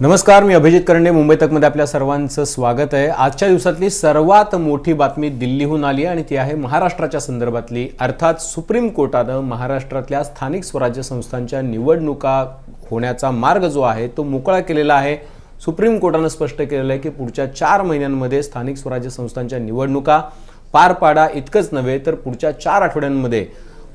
नमस्कार मी अभिजित करंडे. मुंबई तकमध्ये आपल्या सर्वांचं स्वागत आहे. आजच्या दिवसातली सर्वात मोठी बातमी दिल्लीहून आली आहे आणि ती आहे महाराष्ट्राच्या संदर्भातली. अर्थात सुप्रीम कोर्टानं महाराष्ट्रातल्या स्थानिक स्वराज्य संस्थांच्या निवडणुका होण्याचा मार्ग जो आहे तो मोकळा केलेला आहे. सुप्रीम कोर्टानं स्पष्ट केलेलं आहे की पुढच्या चार महिन्यांमध्ये स्थानिक स्वराज्य संस्थांच्या निवडणुका पार पाडा इतकंच नव्हे तर पुढच्या चार आठवड्यांमध्ये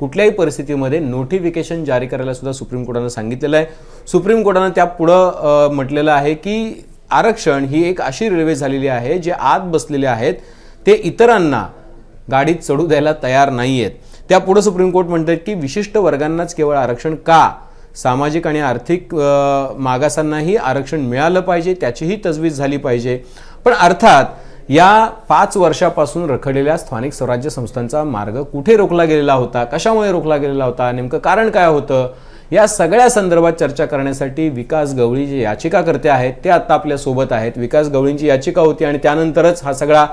कुठल्याही परिस्थितीमध्ये नोटिफिकेशन जारी करायला सुद्धा सुप्रीम कोर्टानं सांगितलेलं आहे. सुप्रीम कोर्टानं त्या पुढं म्हटलेलं आहे की आरक्षण ही एक अशी रेल्वे झालेली आहे जे आत बसलेले आहेत ते इतरांना गाडीत चढू द्यायला तयार नाही आहेत त्या पुढं सुप्रीम कोर्ट म्हणतात की विशिष्ट वर्गांनाच केवळ आरक्षण का? सामाजिक आणि आर्थिक मागासांनाही आरक्षण मिळालं पाहिजे त्याचीही तजवीज झाली पाहिजे. पण अर्थात या पाच वर्षापासून रखडलेल्या स्थानिक स्वराज्य संस्थांचा मार्ग कुठे रोखला गेलेला होता कशामुळे रोखला गेलेला होता नेमकं कारण काय होतं या सगळ्या संदर्भात चर्चा करण्यासाठी विकास गवळी जे याचिकाकर्ते आहेत ते आता आपल्यासोबत आहेत. विकास गवळींची याचिका होती आणि त्यानंतरच हा सगळा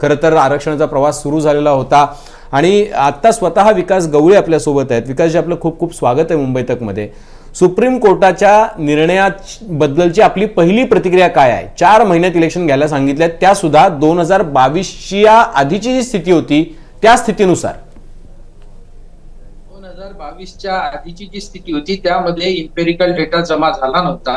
खरं तर आरक्षणाचा प्रवास सुरू झालेला होता. आणि आत्ता स्वतः विकास गवळी आपल्यासोबत आहेत. विकासजी आपलं खूप खूप स्वागत आहे मुंबई तकमध्ये. सुप्रीम कोर्टाच्या निर्णयाबद्दलची आपली पहिली प्रतिक्रिया काय आहे? चार महिन्यात इलेक्शन घ्यायला सांगितल्या त्या सुद्धा दोन हजार बावीसची या आधीची जी स्थिती होती त्या स्थितीनुसार. दोन हजार बावीसच्या आधीची जी स्थिती होती त्यामध्ये इम्पेरिकल डेटा जमा झाला नव्हता.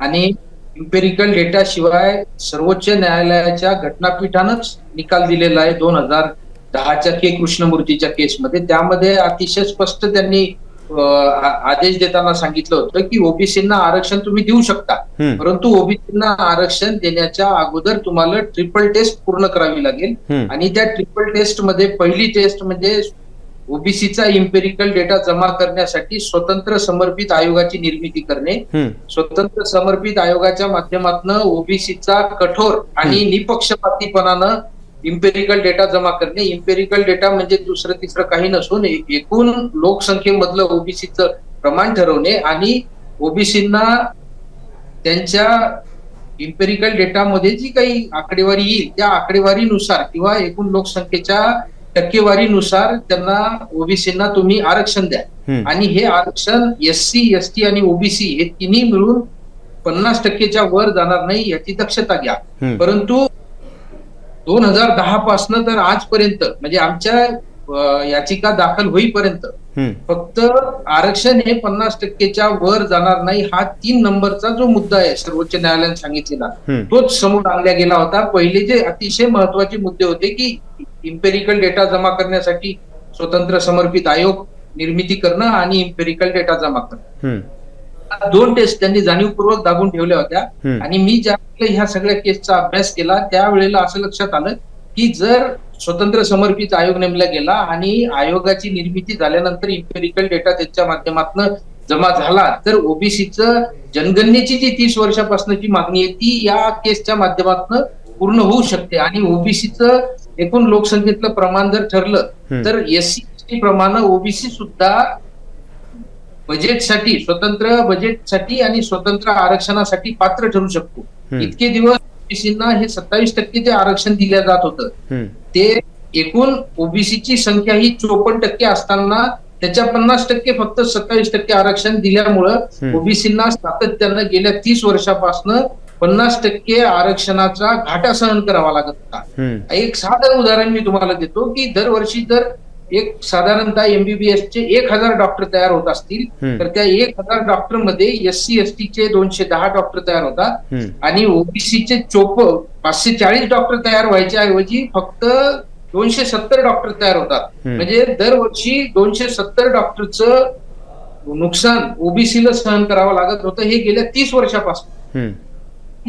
आणि इम्पेरिकल डेटा शिवाय सर्वोच्च न्यायालयाच्या घटनापीठानंच निकाल दिलेला आहे दोन हजार दहाच्या के. कृष्णमूर्तीच्या केसमध्ये. त्यामध्ये अतिशय स्पष्ट त्यांनी आदेश देताना सांगितलं होतं की ओबीसींना आरक्षण तुम्ही देऊ शकता. परंतु ओबीसींना आरक्षण देण्याच्या अगोदर तुम्हाला ट्रिपल टेस्ट पूर्ण करावी लागेल. आणि त्या ट्रिपल टेस्टमध्ये पहिली टेस्ट म्हणजे ओबीसीचा इम्पेरिकल डेटा जमा करण्यासाठी स्वतंत्र समर्पित आयोगाची निर्मिती करणे. स्वतंत्र समर्पित आयोगाच्या माध्यमातून ओबीसीचा कठोर आणि निपक्षपातीपणानं इम्पेरिकल डेटा जमा करणे इम्पेरिकल डेटा म्हणजे दुसरं तिसरं काही नसून एकूण लोकसंख्येमधलं ओबीसीचं प्रमाण ठरवणे आणि ओबीसींना त्यांच्या इम्पेरिकल डेटामध्ये जी काही आकडेवारी येईल त्या आकडेवारीनुसार किंवा एकूण लोकसंख्येच्या टक्केवारीनुसार त्यांना ओबीसींना तुम्ही आरक्षण द्या. आणि हे आरक्षण एस सी एस टी आणि ओबीसी हे तिन्ही मिळून पन्नास टक्केच्या वर जाणार नाही याची दक्षता घ्या. परंतु दोन हजार दहा पासनं तर आजपर्यंत म्हणजे आमच्या याचिका दाखल होईपर्यंत फक्त आरक्षण हे पन्नास टक्केच्या वर जाणार नाही हा तीन नंबरचा जो मुद्दा आहे सर्वोच्च न्यायालयाने सांगितलेला. तोच समोर आणला गेला होता. पहिले जे अतिशय महत्त्वाचे मुद्दे होते की इम्पेरिकल डेटा जमा करण्यासाठी स्वतंत्र समर्पित आयोग निर्मिती करणं आणि इम्पेरिकल डेटा जमा करणं. दोन टेस्ट त्यांनी जाणीवपूर्वक दाबून ठेवल्या होत्या. आणि मी ज्या ह्या सगळ्या केसचा अभ्यास केला त्यावेळेला असं लक्षात आलं की जर स्वतंत्र समर्पित आयोग नेमला गेला आणि आयोगाची निर्मिती झाल्यानंतर इम्पेरिकल डेटा त्याच्या माध्यमातून जमा झाला तर ओबीसीचं जनगणनेची जी तीस वर्षापासूनची मागणी आहे ती या केसच्या माध्यमातून पूर्ण होऊ शकते आणि ओबीसीचं एकूण लोकसंख्येतलं प्रमाण जर ठरलं. तर एससी प्रमाणे ओबीसी सुद्धा बजेटसाठी स्वतंत्र बजेटसाठी आणि स्वतंत्र आरक्षणासाठी पात्र ठरू शकतो. इतके दिवस ओबीसींना हे सत्तावीस टक्के ते आरक्षण दिलं जात होतं. ते एकूण ओबीसीची संख्या ही चोपन्न टक्के असताना त्याच्या पन्नास टक्के फक्त सत्तावीस टक्के आरक्षण दिल्यामुळं. ओबीसींना सातत्यानं गेल्या तीस वर्षापासून पन्नास टक्के आरक्षणाचा घाटा सहन करावा लागत होता. एक साधं उदाहरण मी तुम्हाला देतो की दरवर्षी जर एक साधारणतः एमबीबीएस चे एक हजार डॉक्टर तयार होत असतील. तर त्या एक हजार डॉक्टरमध्ये एस सी एस टी चे दोनशे दहा डॉक्टर तयार होतात. आणि ओबीसी चे चोप पाचशे चाळीस डॉक्टर तयार व्हायच्या ऐवजी फक्त दोनशे सत्तर डॉक्टर तयार होतात. म्हणजे दरवर्षी दोनशे सत्तर डॉक्टरचं नुकसान ओबीसीला सहन करावं लागत होतं हे गेल्या तीस वर्षापासून.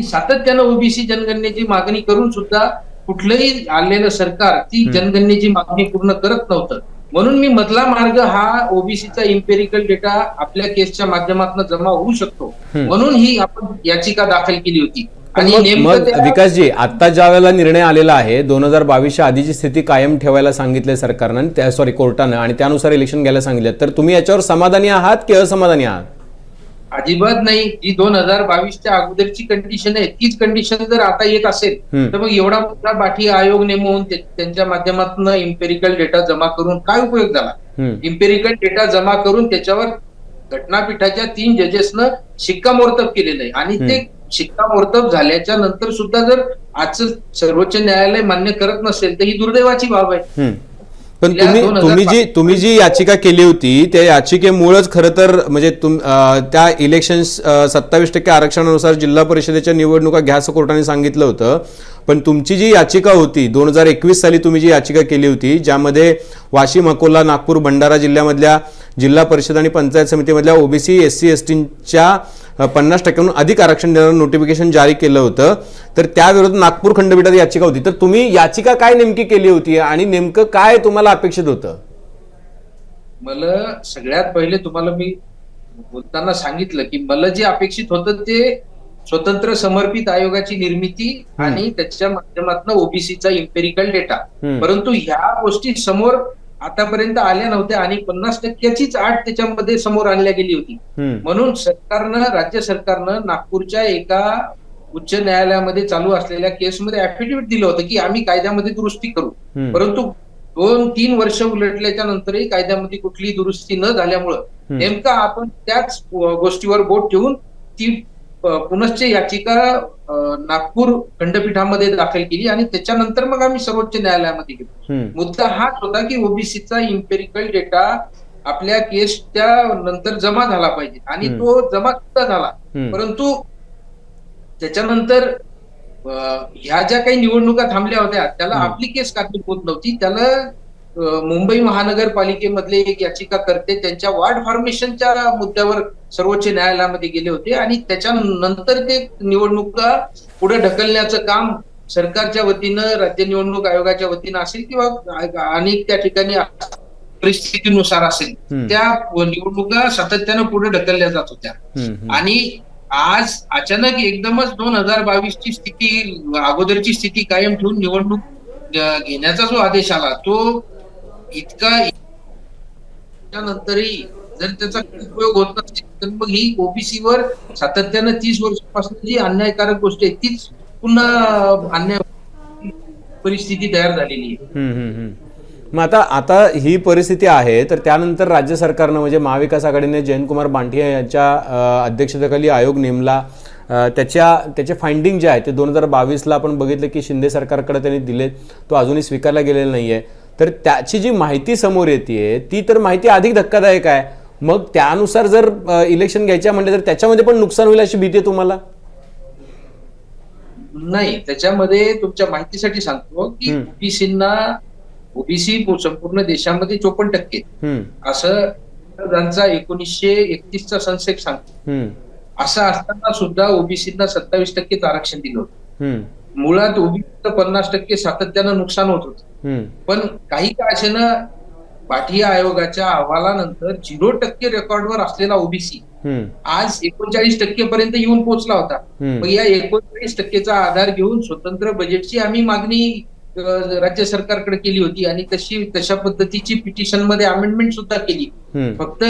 सातत्यानं ओबीसी जनगणनेची मागणी करून सुद्धा कुठलंही आलेलं सरकार ती. जनगणनेची मागणी पूर्ण करत नव्हतं. म्हणून मी मधला मार्ग हा ओबीसीचा इम्पेरिकल डेटा आपल्या केसच्या माध्यमातून जमा होऊ शकतो. म्हणून ही आपण याचिका दाखल केली होती. आणि मग विकासजी आता ज्या वेळेला निर्णय आलेला आहे दोन हजार बावीसच्या आधीची स्थिती कायम ठेवायला सांगितलंय सरकारनं सॉरी कोर्टानं आणि त्यानुसार इलेक्शन घ्यायला सांगितलं. तर तुम्ही याच्यावर समाधानी आहात की असमाधानी आहात? अजिबात नाही जी दोन हजार बावीसच्या अगोदरची कंडिशन आहे तीच कंडिशन जर आता येत असेल. तर मग एवढा मोठा बाठी आयोग नेमवून त्यांच्या माध्यमातून इम्पेरिकल डेटा जमा करून काय उपयोग झाला. इम्पेरिकल डेटा जमा करून त्याच्यावर घटनापीठाच्या तीन जजेसनं शिक्कामोर्तब केलेलं आहे आणि ते शिक्कामोर्तब झाल्याच्यानंतर सुद्धा जर आजचं सर्वोच्च न्यायालय मान्य करत नसेल तर ही दुर्दैवाची बाब आहे. पण गेल्या तुम्ही 2005 तुम्ही जी तुम्ही जी याचिका केली होती त्या याचिकेमुळेच खरं तर म्हणजे त्या इलेक्शन सत्तावीस टक्के आरक्षणानुसार जिल्हा परिषदेच्या निवडणुका घ्या असं कोर्टाने सांगितलं होतं. पण तुमची जी याचिका होती दोन हजार एकवीस साली तुम्ही जी याचिका केली होती ज्यामध्ये वाशिम अकोला नागपूर भंडारा जिल्ह्यामधल्या जिल्हा परिषद आणि पंचायत समितीमधल्या ओबीसी एस सी एस टीच्या पन्नास टक्क्यांहून अधिक आरक्षण देणारं नोटिफिकेशन जारी केलं होतं. तर त्याविरोधात नागपूर खंडपीठात याचिका होती. तर तुम्ही याचिका काय नेमकी केली होती आणि नेमकं काय तुम्हाला अपेक्षित होतं? मला सगळ्यात पहिले तुम्हाला मी बोलताना सांगितलं की मला जे अपेक्षित होतं ते स्वतंत्र समर्पित आयोगाची निर्मिती आणि त्याच्या माध्यमातून ओबीसीचा इम्पेरिकल डेटा. परंतु ह्या गोष्टी समोर आतापर्यंत आल्या नव्हत्या आणि पन्नास टक्क्याचीच आठ त्याच्यामध्ये समोर आणल्या गेली होती. म्हणून सरकारनं राज्य सरकारनं नागपूरच्या एका उच्च न्यायालयामध्ये चालू असलेल्या केसमध्ये ऍफिडेव्हिट दिलं होतं की आम्ही कायद्यामध्ये दुरुस्ती करू. परंतु दोन तीन वर्ष उलटल्याच्या नंतरही कायद्यामध्ये कुठलीही दुरुस्ती न झाल्यामुळं नेमका आपण त्याच गोष्टीवर बोट ठेवून ती पुनश्च याचिका नागपूर खंडपीठामध्ये दाखल केली आणि त्याच्यानंतर मग आम्ही सर्वोच्च न्यायालयामध्ये गेलो. मुद्दा हाच होता की ओबीसीचा इम्पेरिकल डेटा आपल्या केसच्या नंतर जमा झाला पाहिजे आणि. तो जमा सुद्धा झाला. परंतु त्याच्यानंतर ह्या ज्या काही निवडणुका थांबल्या होत्या त्याला. आपली केस कारणीभूत नव्हती त्याला मुंबई महानगरपालिकेमधले एक याचिका करते त्यांच्या वार्ड फॉर्मेशनच्या मुद्द्यावर सर्वोच्च न्यायालयामध्ये गेले होते आणि त्याच्यानंतर ते निवडणुका पुढे ढकलण्याचं काम सरकारच्या वतीनं राज्य निवडणूक आयोगाच्या वतीनं असेल किंवा अनेक त्या ठिकाणी परिस्थितीनुसार असेल. त्या निवडणुका सातत्यानं पुढे ढकलल्या जात होत्या. आणि आज अचानक एकदमच दोन हजार बावीस ची स्थिती अगोदरची स्थिती कायम ठेवून निवडणूक घेण्याचा जो आदेश आला तो इतका त्यानंतरही जर त्याचा उपयोग होत नसेल तर मग ही ओबीसीवर सातत्यानं तीस वर्षापासून जी अन्यायकारक गोष्ट आहे तीच पुन्हा अन्याय परिस्थिती तयार झालेली आहे. मग आता आता ही परिस्थिती आहे तर त्यानंतर राज्य सरकारनं म्हणजे महाविकास आघाडीने जयंतकुमार बांठिया यांच्या अध्यक्षतेखाली आयोग नेमला. त्याच्या त्याचे फाइंडिंग जे आहे ते दोन हजार बावीसला आपण बघितलं की शिंदे सरकारकडे त्यांनी दिले तो अजूनही स्वीकारला गेलेला नाही आहे तर त्याची जी माहिती समोर येते ती तर माहिती अधिक धक्कादायक आहे. मग त्यानुसार जर इलेक्शन घ्यायच्या म्हणले तर त्याच्यामध्ये पण नुकसान होईल अशी भीती आहे तुम्हाला? नाही त्याच्यामध्ये तुमच्या माहितीसाठी सांगतो की. ओबीसींना ओबीसी संपूर्ण देशामध्ये चोपन्न टक्के असं त्यांचा एकोणीसशे एकतीसचा संसेक सांगतो. असं असताना सुद्धा ओबीसींना सत्तावीस टक्केच आरक्षण दिलं होतं. मुळात ओबीसीचं पन्नास टक्के सातत्यानं नुकसान होत होतं. पण काही काळानं पाठिया आयोगाच्या अहवालानंतर झिरो टक्के रेकॉर्डवर असलेला ओबीसी आज एकोणचाळीस टक्के पर्यंत येऊन पोहोचला होता. मग या एकोणचाळीस टक्केचा आधार घेऊन स्वतंत्र बजेटची आम्ही मागणी राज्य सरकारकडे केली होती आणि तशी तशा पद्धतीची पिटिशनमध्ये अमेंडमेंट सुद्धा केली. फक्त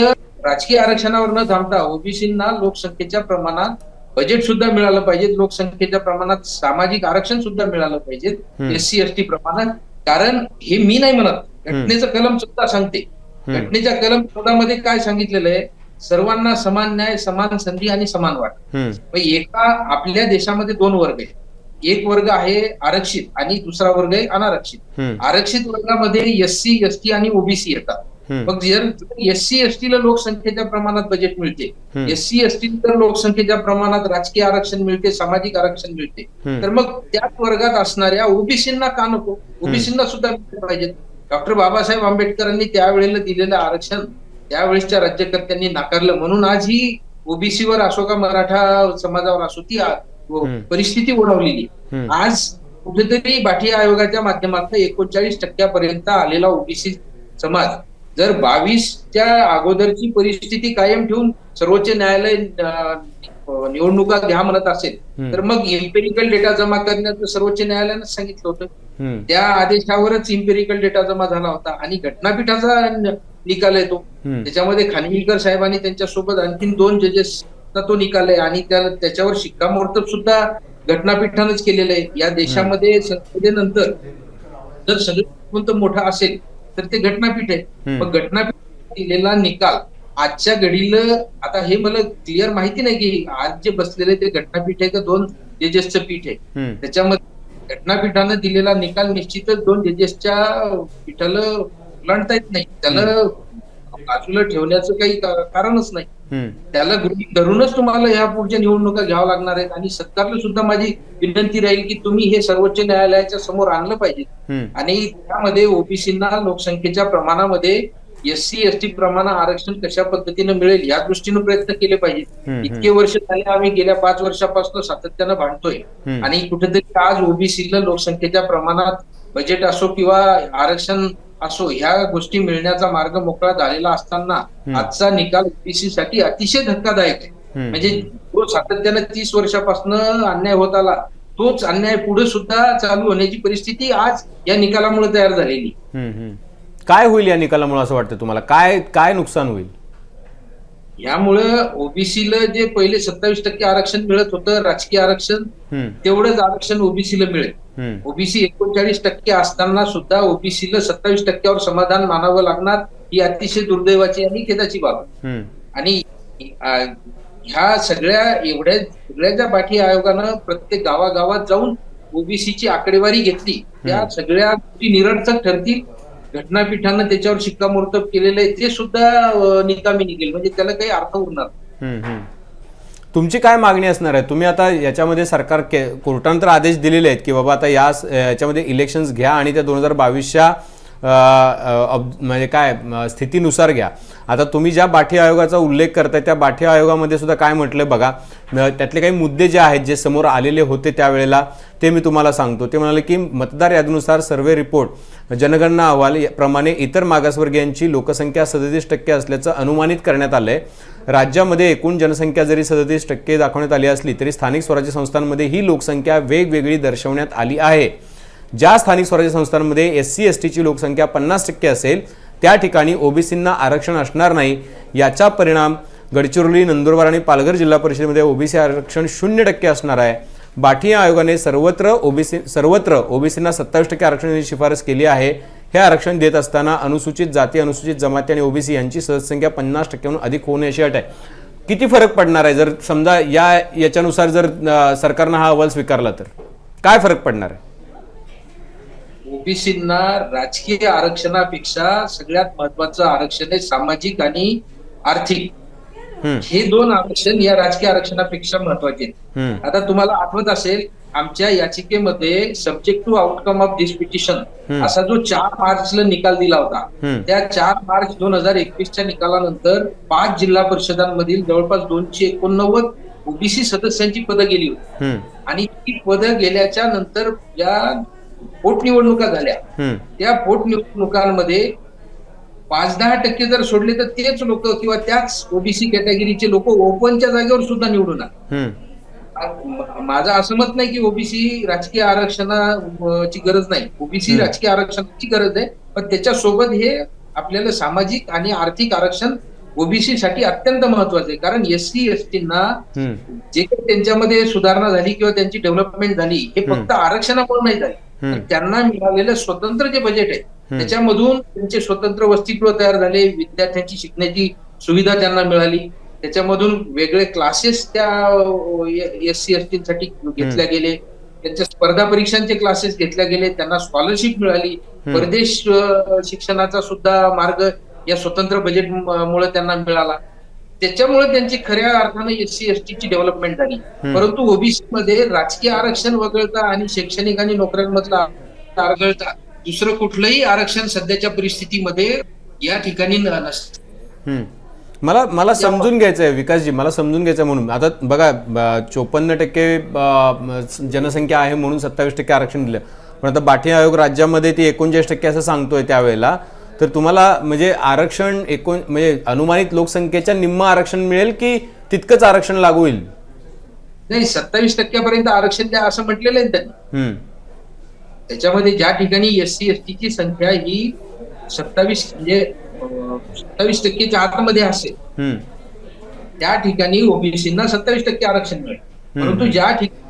राजकीय आरक्षणावर न थांबता ओबीसींना लोकसंख्येच्या प्रमाणात बजेट सुद्धा मिळालं पाहिजे लोकसंख्येच्या प्रमाणात सामाजिक आरक्षण सुद्धा मिळालं पाहिजे हम्म. एस सी एस टी प्रमाणात. कारण हे मी नाही म्हणत. घटनेचं कलम सुद्धा सांगते. घटनेच्या कलम चौदामध्ये काय सांगितलेलं आहे? सर्वांना समान न्याय समान संधी आणि समान वाट एका आपल्या देशामध्ये दोन वर्ग आहेत. एक वर्ग आहे आरक्षित आणि दुसरा वर्ग आहे अनारक्षित. आरक्षित वर्गामध्ये एस सी एस टी आणि ओबीसी येतात. मग जर एस सी एस टीला लोकसंख्येच्या प्रमाणात बजेट मिळते हम्म. एस सी एस टी तर लोकसंख्येच्या प्रमाणात राजकीय आरक्षण मिळते सामाजिक आरक्षण मिळते. तर मग त्याच वर्गात असणाऱ्या ओबीसींना का नको ओबीसींना सुद्धा मिळालं पाहिजे डॉक्टर बाबासाहेब आंबेडकरांनी त्यावेळेला दिलेलं आरक्षण त्यावेळेसच्या राज्यकर्त्यांनी नाकारलं म्हणून आज ही ओबीसीवर असो का मराठा समाजावर असो ती. परिस्थिती ओढवलेली. आज कुठेतरी बाठिया आयोगाच्या माध्यमातून एकोणचाळीस टक्क्यापर्यंत आलेला ओबीसी समाज जर बावीसच्या अगोदरची परिस्थिती कायम ठेवून सर्वोच्च न्यायालय निवडणुका घ्या म्हणत असेल. तर मग इम्पेरिकल डेटा जमा करण्याचं सर्वोच्च न्यायालयानं सांगितलं होतं. त्या आदेशावरच इम्पेरिकल डेटा जमा झाला होता आणि घटनापीठाचा निकाल आहे तो हम्म. त्याच्यामध्ये खानविलकर साहेबांनी त्यांच्यासोबत आणखीन दोन जजेसचा तो निकाल आहे आणि त्या त्याच्यावर शिक्कामोर्तब सुद्धा घटनापीठानंच केलेलं आहे या देशामध्ये संसदेनंतर जर मोठा असेल तर ते घटनापीठ आहे. मग घटनापीठ दिलेला निकाल आजच्या घडीला आता हे मला क्लिअर माहिती नाही की आज जे बसलेले ते घटनापीठ आहे का दोन जजेसचं पीठ आहे. त्याच्यामध्ये घटनापीठानं दिलेला निकाल निश्चितच दोन जजेसच्या पीठाला ओलांडता येत नाही. त्याला बाजूला ठेवण्याचं काही कारणच नाही. त्याला गृहीत धरूनच तुम्हाला ह्या पुढच्या निवडणुका घ्याव्या लागणार आहेत आणि सरकारला सुद्धा माझी विनंती राहील की तुम्ही हे सर्वोच्च न्यायालयाच्या समोर आणलं पाहिजे. आणि त्यामध्ये ओबीसींना लोकसंख्येच्या प्रमाणामध्ये एससी एसटी प्रमाण आरक्षण कशा पद्धतीने मिळेल या दृष्टीने प्रयत्न केले पाहिजे इतके वर्ष झाले आम्ही गेल्या पाच वर्षापासून सातत्यानं भांडतोय. आणि कुठेतरी आज ओबीसीला लोकसंख्येच्या प्रमाणात बजेट असो किंवा आरक्षण असो ह्या गोष्टी मिळण्याचा मार्ग मोकळा झालेला असताना. आजचा निकाल ओबीसी साठी अतिशय धक्कादायक आहे. म्हणजे जो सातत्यानं तीस वर्षापासून अन्याय होत आला तोच अन्याय पुढे सुद्धा चालू होण्याची परिस्थिती आज या निकालामुळे तयार झालेली. काय होईल या निकालामुळे असं वाटतं तुम्हाला काय काय नुकसान होईल यामुळं ओबीसीला जे पहिले सत्तावीस टक्के आरक्षण मिळत होतं राजकीय आरक्षण तेवढंच आरक्षण ओबीसीला मिळेल ओबीसी एकोणचाळीस टक्के असताना सुद्धा ओबीसीला सत्तावीस टक्क्यावर समाधान मानावं लागणार ही अतिशय दुर्दैवाची आणि खेदाची बाब आणि ह्या सगळ्या एवढ्या सगळ्या ज्या बाठी आयोगानं प्रत्येक गावागावात जाऊन ओबीसीची आकडेवारी घेतली त्या सगळ्या गोष्टी निरर्थक ठरतील. घटनापीठानं त्याच्यावर शिक्कामोर्तब केलेलं आहे ते सुद्धा निकामी निघेल. म्हणजे त्याला काही अर्थ उरणार. तुमची काय मागणी असणार आहे? तुम्ही आता याच्यामध्ये सरकार के कोर्टानं तर आदेश दिलेले आहेत की बाबा आता या याच्यामध्ये इलेक्शन्स घ्या आणि त्या दोन हजार बावीसच्या म्हणजे काय स्थितीनुसार घ्या. आता तुम्ही ज्या बाठी आयोगाचा उल्लेख करताय त्या बाठी आयोगामध्ये सुद्धा काय म्हटलं बघा. त्यातले काही मुद्दे जे आहेत जे समोर आलेले होते त्यावेळेला ते मी तुम्हाला सांगतो. ते म्हणाले की मतदार यादीनुसार सर्वे रिपोर्ट जनगणना अहवाल या- प्रमाणे इतर मागासवर्गीयांची लोकसंख्या सदतीस टक्के असल्याचं अनुमानित करण्यात आलंय. राज्यामध्ये एकूण जनसंख्या जरी सदतीस टक्के दाखवण्यात आली असली तरी स्थानिक स्वराज्य संस्थांमध्ये ही लोकसंख्या वेगवेगळी दर्शवण्यात आली आहे. ज्या स्थानिक स्वराज्य संस्थांमध्ये एस सी एस टीची लोकसंख्या पन्नास टक्के असेल त्या ठिकाणी ओबीसींना आरक्षण असणार नाही. याचा परिणाम गडचिरोली नंदुरबार आणि पालघर जिल्हा परिषदेमध्ये ओबीसी आरक्षण शून्य टक्के असणार आहे. बाठी आयोगाने सर्वत्र ओबीसी सर्वत्र ओबीसींना सत्तावीस टक्के आरक्षणाची शिफारस केली आहे. हे आरक्षण देत असताना अनुसूचित जाती अनुसूचित जमाती आणि ओबीसी यांची सदस्यसंख्या पन्नास टक्क्याहून अधिक होणे अशी अट आहे. किती फरक पडणार आहे? जर समजा या याच्यानुसार जर सरकारनं हा अहवाल स्वीकारला तर. काय फरक पडणार आहे? ओबीसींना राजकीय आरक्षणापेक्षा सगळ्यात महत्वाचं आरक्षण आहे सामाजिक आणि आर्थिक. हे दोन आरक्षण या राजकीय आरक्षणापेक्षा महत्त्वाचे आता तुम्हाला आठवत असेल आमच्या याचिकेमध्ये subject to outcome of this petition. असा जो चार मार्चला निकाल दिला होता. त्या चार मार्च दोन हजार एकवीसच्या निकालानंतर पाच जिल्हा परिषदांमधील जवळपास दोनशे एकोणनव्वद ओबीसी सदस्यांची पदं गेली होती. आणि ती पदं गेल्याच्यानंतर ज्या पोटनिवडणुका झाल्या. त्या पोटनिवडणुकांमध्ये पाच दहा टक्के जर सोडले तर तेच लोक किंवा त्याच ओबीसी कॅटेगरीचे लोक ओपनच्या जागेवर सुद्धा निवडून आले. माझं असं मत नाही की ओबीसी राजकीय आरक्षणाची गरज नाही. ओबीसी. राजकीय आरक्षणाची गरज आहे. पण त्याच्यासोबत हे आपल्याला सामाजिक आणि आर्थिक आरक्षण ओबीसी साठी अत्यंत महत्वाचं आहे. कारण एससी एसटींना जे काही त्यांच्यामध्ये सुधारणा झाली किंवा त्यांची डेव्हलपमेंट झाली हे. फक्त आरक्षणामुळे नाही झाली. त्यांना मिळालेलं स्वतंत्र जे बजेट आहे. त्याच्यामधून त्यांचे स्वतंत्र वसतिगृह तयार झाले विद्यार्थ्यांची शिकण्याची सुविधा त्यांना मिळाली. त्याच्यामधून वेगळे क्लासेस त्या एस सी एस टी साठी घेतल्या गेले. त्यांच्या स्पर्धा परीक्षांचे क्लासेस घेतल्या गेले. त्यांना स्कॉलरशिप मिळाली. परदेश शिक्षणाचा सुद्धा मार्ग या स्वतंत्र बजेट मुळे त्यांना मिळाला. त्याच्यामुळे त्यांची खऱ्या अर्थाने एस सी एस ची डेव्हलपमेंट झाली. परंतु ओबीसी मध्ये राजकीय आरक्षण वगळता आणि शैक्षणिक आणि नोकऱ्यांमधला वगळता दुसरं कुठलंही आरक्षण सध्याच्या परिस्थितीमध्ये या ठिकाणी नसतं. मला मला समजून घ्यायचं आहे विकासजी मला समजून घ्यायचं म्हणून. आता बघा चोपन्न टक्के जनसंख्या आहे म्हणून सत्तावीस टक्के आरक्षण दिलं. पण आता बाठी आयोग राज्यामध्ये ती एकोणचाळीस टक्के असं सांगतोय त्यावेळेला. तर तुम्हाला म्हणजे आरक्षण एकोण म्हणजे अनुमानित लोकसंख्येच्या निम्म आरक्षण मिळेल की तितकंच आरक्षण लागू होईल? नाही सत्तावीस टक्क्यापर्यंत आरक्षण द्या असं म्हटलेलं आहे त्यांनी. त्याच्यामध्ये ज्या ठिकाणी एस सी एस ची संख्या ही सत्तावीस म्हणजे सत्तावीस टक्केच्या आतमध्ये असेल त्या ठिकाणी ओबीसीना सत्तावीस टक्के आरक्षण मिळेल. परंतु ज्या ठिकाणी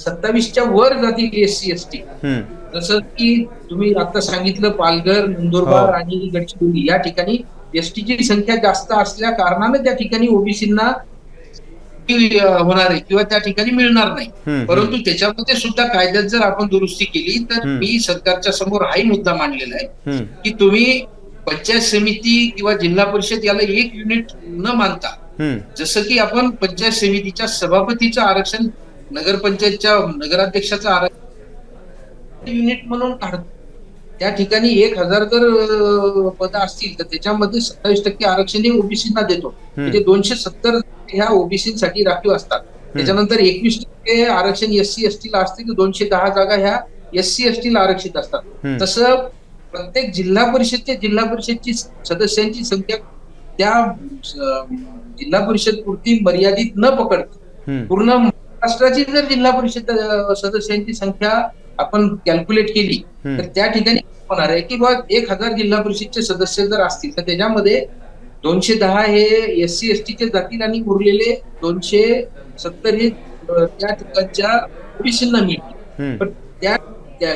सत्तावीसच्या वर जातील एस सी एस टी हम्म, जसं की तुम्ही आता सांगितलं पालघर नंदुरबार हो. आणि गडचिरोली या ठिकाणी एसटीची संख्या जास्त असल्या कारणाने त्या ठिकाणी ओबीसींना होणार आहे किंवा त्या ठिकाणी मिळणार नाही. परंतु त्याच्यामध्ये सुद्धा कायद्यात जर आपण दुरुस्ती केली तर. मी सरकारच्या समोर हाही मुद्दा मांडलेला आहे की तुम्ही पंचायत समिती किंवा जिल्हा परिषद याला एक युनिट न मानता जसं की आपण पंचायत समितीच्या सभापतीचं आरक्षण नगरपंचायतच्या नगराध्यक्षाचं आरक्षण युनिट म्हणून काढतो. त्या ठिकाणी एक हजार जर पद असतील तर त्याच्यामध्ये सत्तावीस टक्के आरक्षण हे ओबीसीना देतो. म्हणजे दोनशे सत्तर ह्या ओबीसीसाठी राखीव असतात. त्याच्यानंतर एकवीस टक्के आरक्षण एस सी एस ला असते तर दोनशे दहा जागा ह्या एस सी एस ला आरक्षित असतात. तसं प्रत्येक जिल्हा परिषदच्या जिल्हा परिषदची सदस्यांची संख्या त्या जिल्हा परिषद पुरती मर्यादित न पकडता पूर्ण महाराष्ट्राची जर जिल्हा परिषद सदस्यांची संख्या आपण कॅल्क्युलेट केली. तर त्या ठिकाणी होणार आहे की बा एक हजार जिल्हा परिषदचे सदस्य जर असतील तर त्याच्यामध्ये दोनशे दहा हे एस सी एस टीचे जातील आणि उरलेले दोनशे सत्तर हे त्या ठिकाणच्या ओबीसींना मिळतील. पण त्या-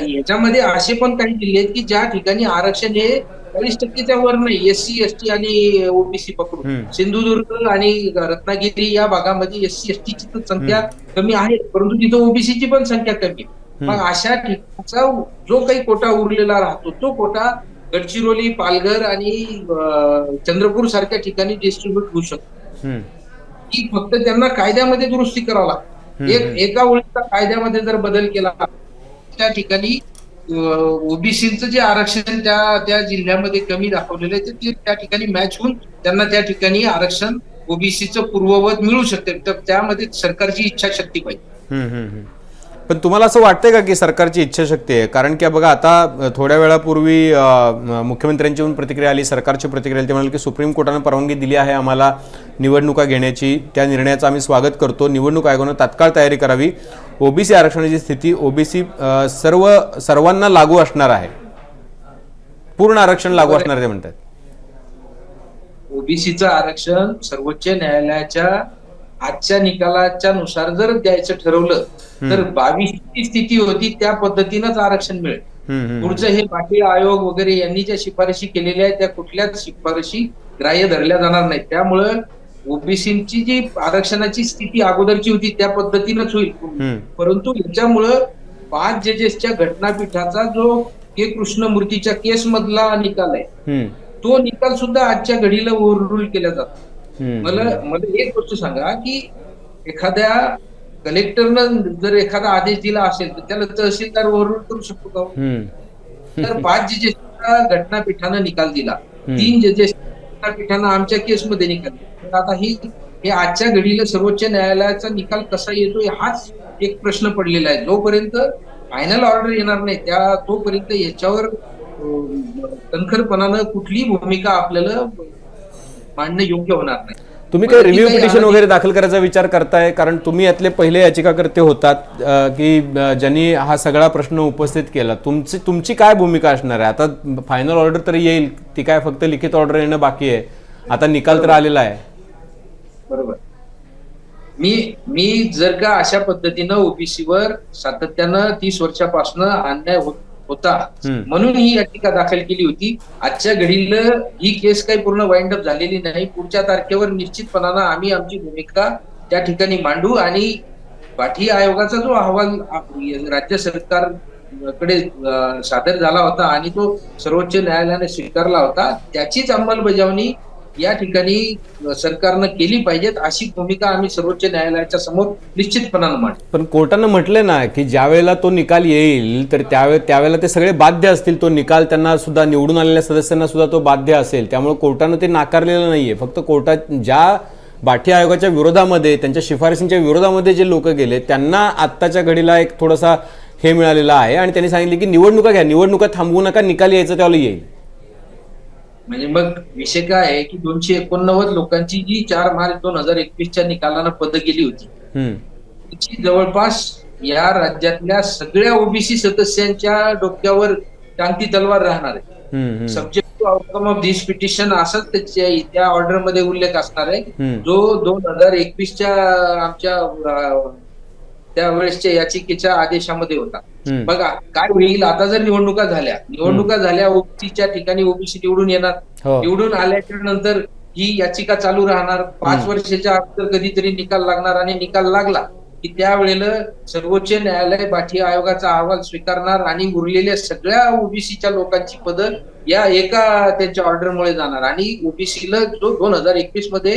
याच्यामध्ये असे पण काही जिल्हे आहेत की ज्या ठिकाणी आरक्षण हे चाळीस टक्केच्या वर नाही एस सी एस टी आणि ओबीसी पकडून. सिंधुदुर्ग आणि रत्नागिरी या भागामध्ये एस सी एस टीची तर संख्या कमी आहे परंतु तिथं ओबीसीची पण संख्या कमी आहे. मग अशा ठिकाणचा जो काही कोटा उरलेला राहतो तो कोटा गडचिरोली पालघर आणि चंद्रपूर सारख्या ठिकाणी डिस्ट्रीब्युट होऊ शकतो. की फक्त त्यांना कायद्यामध्ये दुरुस्ती करावं लागते. एक एका ओळीचा कायद्यामध्ये जर बदल केला त्या ठिकाणी ओबीसीचं जे आरक्षण त्या त्या जिल्ह्यामध्ये कमी दाखवलेलं आहे ते- त्या ठिकाणी मॅच होऊन त्यांना त्या ठिकाणी आरक्षण ओबीसीचं पूर्ववत मिळू शकते. तर त्यामध्ये सरकारची इच्छाशक्ती पाहिजे. पण तुम्हाला असं वाटतंय का की सरकारची इच्छाशक्ती आहे? कारण की बघा आता थोड्या वेळापूर्वी मुख्यमंत्र्यांची पण प्रतिक्रिया आली सरकारची प्रतिक्रिया आली ते म्हणाले की सुप्रीम कोर्टानं परवानगी दिली आहे आम्हाला निवडणुका घेण्याची. त्या निर्णयाचं आम्ही स्वागत करतो. निवडणूक आयोगानं तात्काळ तयारी करावी. ओबीसी आरक्षणाची स्थिती ओबीसी सर्व सर्वांना लागू असणार आहे. पूर्ण आरक्षण लागू असणार आहे ते म्हणतात. ओबीसीचं आरक्षण सर्वोच्च न्यायालयाच्या आजच्या निकालाच्या नुसार जर द्यायचं ठरवलं तर बावीसची स्थिती होती त्या पद्धतीनंच आरक्षण मिळेल. पुढचं हे पाटील आयोग वगैरे यांनी ज्या शिफारशी केलेल्या आहेत त्या कुठल्याच शिफारशी ग्राह्य धरल्या जाणार नाहीत. त्यामुळं ओबीसीची जी आरक्षणाची स्थिती अगोदरची होती त्या पद्धतीनंच होईल. परंतु याच्यामुळं पाच जजेसच्या घटनापीठाचा जो के. कृष्णमूर्तीच्या केस मधला निकाल आहे तो निकाल सुद्धा आजच्या घडीला ओव्हररूल केला जातो. मला मला एक गोष्ट सांगा की एखाद्या कलेक्टरनं जर एखादा आदेश दिला असेल तर त्याला तहसीलदार ओव्हररूल करू शकतो का हम्म, तर पाच जजेसच्या घटनापीठानं निकाल दिला. तीन जजेस घटनापीठानं आमच्या केसमध्ये निकाल तर आता ही हे आजच्या घडीला सर्वोच्च न्यायालयाचा निकाल कसा येतो हाच एक प्रश्न पडलेला आहे. जोपर्यंत फायनल ऑर्डर येणार नाही त्या तोपर्यंत याच्यावर तनखरपणानं कुठलीही भूमिका आपल्याला मांडणं योग्य होणार नाही. तुम्ही काही रिव्ह्यू पिटिशन वगैरे दाखल करायचा विचार करताय? कारण तुम्ही यातले पहिले याचिकाकर्ते होतात की ज्यांनी हा सगळा प्रश्न उपस्थित केला. तुमची तुमची काय भूमिका असणार आहे? आता फायनल ऑर्डर तर येईल. ती काय फक्त लिखित ऑर्डर येणं बाकी आहे. आता निकाल तर आलेला आहे. बरोबर. मी मी जर का अशा पद्धतीनं ओबीसीवर सातत्यानं तीस वर्षापासून अन्याय होत होता. म्हणून ही याचिका दाखल केली होती. आजच्या घडीला ही केस काही पूर्ण वाइंड अप झालेली नाही. पुढच्या तारखेवर निश्चितपणानं आम्ही आमची भूमिका त्या ठिकाणी मांडू आणि पाठी आयोगाचा जो अहवाल राज्य सरकारकडे अं, सादर झाला होता आणि तो सर्वोच्च न्यायालयाने स्वीकारला होता त्याचीच अंमलबजावणी या ठिकाणी सरकारनं केली पाहिजेत अशी भूमिका आम्ही सर्वोच्च न्यायालयाच्या समोर निश्चितपणानं मांडू पण कोर्टानं म्हटले ना की ज्या वेळेला तो निकाल येईल तर त्यावे त्यावेळेला ते सगळे बाध्य असतील. तो निकाल त्यांना सुद्धा निवडून आलेल्या सदस्यांना सुद्धा तो बाध्य असेल. त्यामुळे कोर्टानं ते नाकारलेलं नाहीये. फक्त कोर्टात ज्या बाठी आयोगाच्या विरोधामध्ये त्यांच्या शिफारसींच्या विरोधामध्ये जे लोक गेले त्यांना आत्ताच्या घडीला एक थोडासा हे मिळालेला आहे. आणि त्यांनी सांगितले की निवडणुका घ्या. निवडणुका थांबवू नका. निकाल यायचं त्यावेळेला येईल. म्हणजे मग विषय काय आहे की दोनशे एकोणनव्वद लोकांची जी चार मार्च दोन हजार एकवीसच्या निकालानं पद गेली होती. त्याची जवळपास या राज्यातल्या सगळ्या ओबीसी सदस्यांच्या डोक्यावर टांगती तलवार राहणार आहे. Subject to outcome of this petition असंच त्याच्या त्या ऑर्डरमध्ये उल्लेख असणार आहे. जो दोन हजार एकवीसच्या आमच्या त्यावेळेसच्या याचिकेच्या आदेशामध्ये होता. बघा काय होईल आता जर निवडणुका झाल्या निवडणुका झाल्या ओबीसीच्या ठिकाणी ओबीसी निवडून येणार. हो. निवडून आल्याच्यानंतर ही याचिका चालू राहणार. पाच. वर्षाच्या अगोदर कधीतरी निकाल लागणार आणि निकाल लागला की त्यावेळेला सर्वोच्च न्यायालय बाठी आयोगाचा अहवाल स्वीकारणार आणि उरलेल्या सगळ्या ओबीसीच्या लोकांची पदं या एका त्यांच्या ऑर्डरमुळे जाणार. आणि ओबीसीला जो दोन हजार एकवीसमध्ये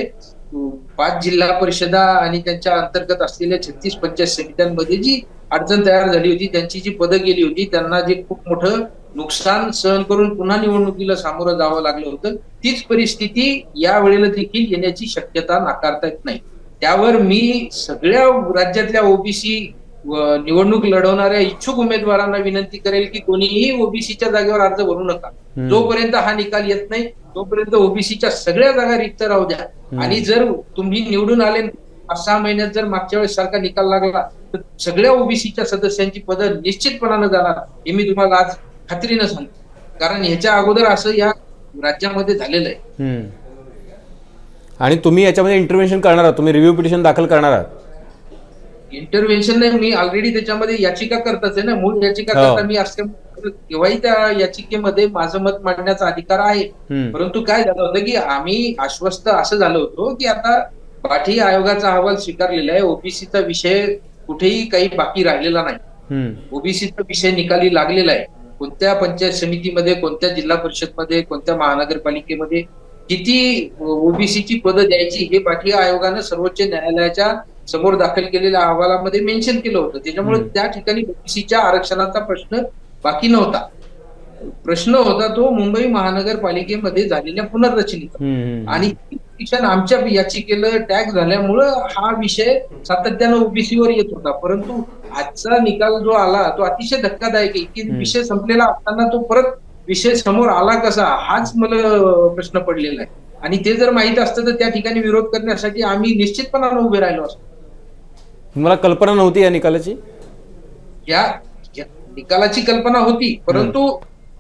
पाच जिल्हा परिषदा आणि त्यांच्या अंतर्गत असलेल्या छत्तीस पंचायत समित्यांमध्ये जी अडचण तयार झाली होती त्यांची जी पदं गेली होती त्यांना जे खूप मोठं नुकसान सहन करून पुन्हा निवडणुकीला सामोरं जावं लागलं होतं. तीच परिस्थिती या वेळेला देखील येण्याची शक्यता नाकारता येत नाही. त्यावर मी सगळ्या राज्यातल्या ओबीसी निवडणूक लढवणाऱ्या इच्छुक उमेदवारांना विनंती करेल की कोणीही ओबीसीच्या जागेवर अर्ज भरू नका. जोपर्यंत हा निकाल येत नाही तोपर्यंत ओबीसीच्या सगळ्या जागा रिक्त राहू द्या. आणि जर तुम्ही निवडून आले पाच सहा महिन्यात जर मागच्या वेळेस सारखा निकाल लागला तर सगळ्या ओबीसीच्या सदस्यांची पदं निश्चितपणानं जाणार हे मी तुम्हाला आज खात्रीनं सांगतो कारण ह्याच्या अगोदर असं या राज्यामध्ये झालेलं आहे. आणि तुम्ही याच्यामध्ये इंटरव्हेन्शन करणार आहात तुम्ही रिव्ह्यू पिटिशन दाखल करणार आहात इंटरव्हेन्शन नाही मी ऑलरेडी त्याच्यामध्ये याचिका करतच आहे ना मूळ याचिका हो. करता मी असल्यामुळे केव्हाही त्या याचिकेमध्ये माझं मत मांडण्याचा अधिकार आहे. परंतु काय झालं होतं की आम्ही आश्वस्त असं झालं होतं की आता पाठी आयोगाचा अहवाल स्वीकारलेला आहे ओबीसीचा विषय कुठेही काही बाकी राहिलेला नाही. ओबीसीचा विषय निकाली लागलेला आहे कोणत्या पंचायत समितीमध्ये कोणत्या जिल्हा परिषदमध्ये कोणत्या महानगरपालिकेमध्ये किती ओबीसीची पदं द्यायची हे पाठी आयोगानं सर्वोच्च न्यायालयाच्या समोर दाखल केलेल्या अहवालामध्ये मेन्शन केलं होतं. त्याच्यामुळे. त्या ठिकाणी ओबीसीच्या आरक्षणाचा प्रश्न बाकी नव्हता. प्रश्न होता तो मुंबई महानगरपालिकेमध्ये झालेल्या पुनर्रचनेचा. आणि शिक्षण आमच्या याचिकेला टॅग झाल्यामुळं हा विषय सातत्यानं ओबीसीवर येत होता. परंतु आजचा निकाल जो आला तो अतिशय धक्कादायक आहे. की. विषय संपलेला असताना तो परत विषय समोर आला कसा हाच मला प्रश्न पडलेला आहे. आणि ते जर माहीत असतं तर त्या ठिकाणी विरोध करण्यासाठी आम्ही निश्चितपणानं उभे राहिलो असतो. तुम्हाला कल्पना नव्हती या निकालाची. या या निकालाची कल्पना होती परंतु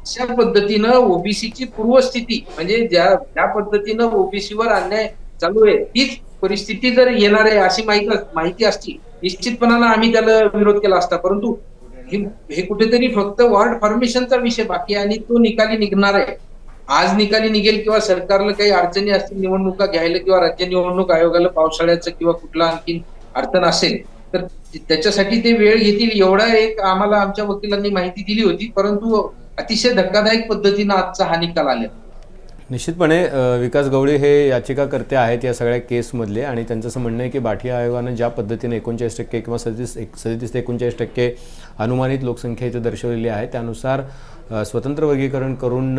अशा पद्धतीनं ओबीसीची पूर्वस्थिती म्हणजे ज्या ज्या पद्धतीनं ओबीसीवर अन्याय चालू आहे तीच परिस्थिती जर येणार आहे अशी माहिती माहिती असती निश्चितपणानं आम्ही त्याला विरोध केला असता परंतु हे हे कुठेतरी फक्त वॉर्ड फॉर्मेशनचा विषय बाकी आहे आणि तो निकाली निघणार आहे. आज निकाली निघेल किंवा सरकारला काही अडचणी असतील निवडणुका घ्यायला किंवा राज्य निवडणूक आयोगाला पावसाळ्याचं किंवा कुठला आणखी अडचण असेल तर त्याच्यासाठी ते वेळ घेतील. एवढा एक आम्हाला आमच्या वकिलांनी माहिती दिली होती परंतु अतिशय धक्कादायक पद्धतीनं आजचा हा निकाल आलेला. निश्चितपणे विकास गवळी हे याचिकाकर्ते आहेत या सगळ्या केसमधले आणि त्यांचं असं म्हणणं आहे की बाठी आयोगानं ज्या पद्धतीने एकोणचाळीस टक्के किंवा सदतीस एक सदतीस ते एकोणचाळीस टक्के अनुमानित लोकसंख्या इथे दर्शवलेली आहे त्यानुसार स्वतंत्र वर्गीकरण करून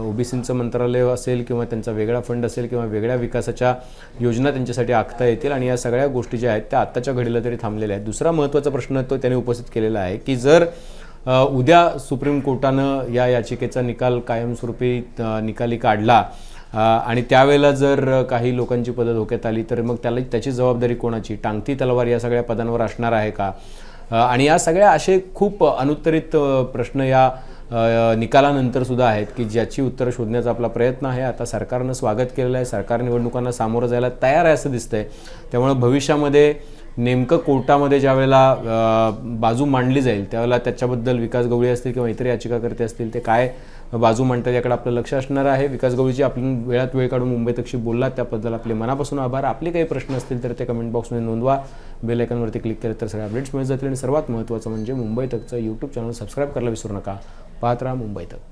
ओबीसींचं मंत्रालय असेल किंवा त्यांचा वेगळा फंड असेल किंवा वेगळ्या विकासाच्या योजना त्यांच्यासाठी आखता येतील आणि या सगळ्या गोष्टी ज्या आहेत त्या आत्ताच्या घडीला तरी थांबलेल्या आहेत. दुसरा महत्त्वाचा प्रश्न तो त्याने उपस्थित केलेला आहे की जर उद्या सुप्रीम कोर्टानं या याचिकेचा निकाल कायमस्वरूपी निकाली काढला. आणि त्यावेळेला जर काही लोकांची पदं धोक्यात आली तर मग त्याला त्याची जबाबदारी कोणाची? टांगती तलवार या सगळ्या पदांवर असणार आहे का? आणि या सगळ्या असे खूप अनुत्तरित प्रश्न या निकालानंतर सुद्धा आहेत की ज्याची उत्तरं शोधण्याचा आपला प्रयत्न आहे. आता सरकारनं स्वागत केलेलं आहे. सरकार निवडणुकांना सामोरं जायला तयार आहे असं दिसतंय. त्यामुळे भविष्यामध्ये नेमकं कोर्टामध्ये ज्या वेळेला बाजू मांडली जाईल त्यावेळेला त्याच्याबद्दल विकास गवळी असतील किंवा इतर याचिकाकर्ते असतील ते काय बाजू मांडतात याकडे आपलं लक्ष असणार आहे. विकास गवळीजी आपण वेळात वेळ काढून मुंबई तकशी बोललात त्याबद्दल आपले मनापासून आभार. आपले काही प्रश्न असतील तर ते कमेंट बॉक्समध्ये नोंदवा. बेल आयकॉनवरती क्लिक केलं तर सगळ्या अपडेट्स मिळत जातील. आणि सर्वात महत्त्वाचं म्हणजे मुंबई तकचं यूट्यूब चॅनल सबस्क्राईब करायला विसरू नका. पाहत राहा मुंबई तक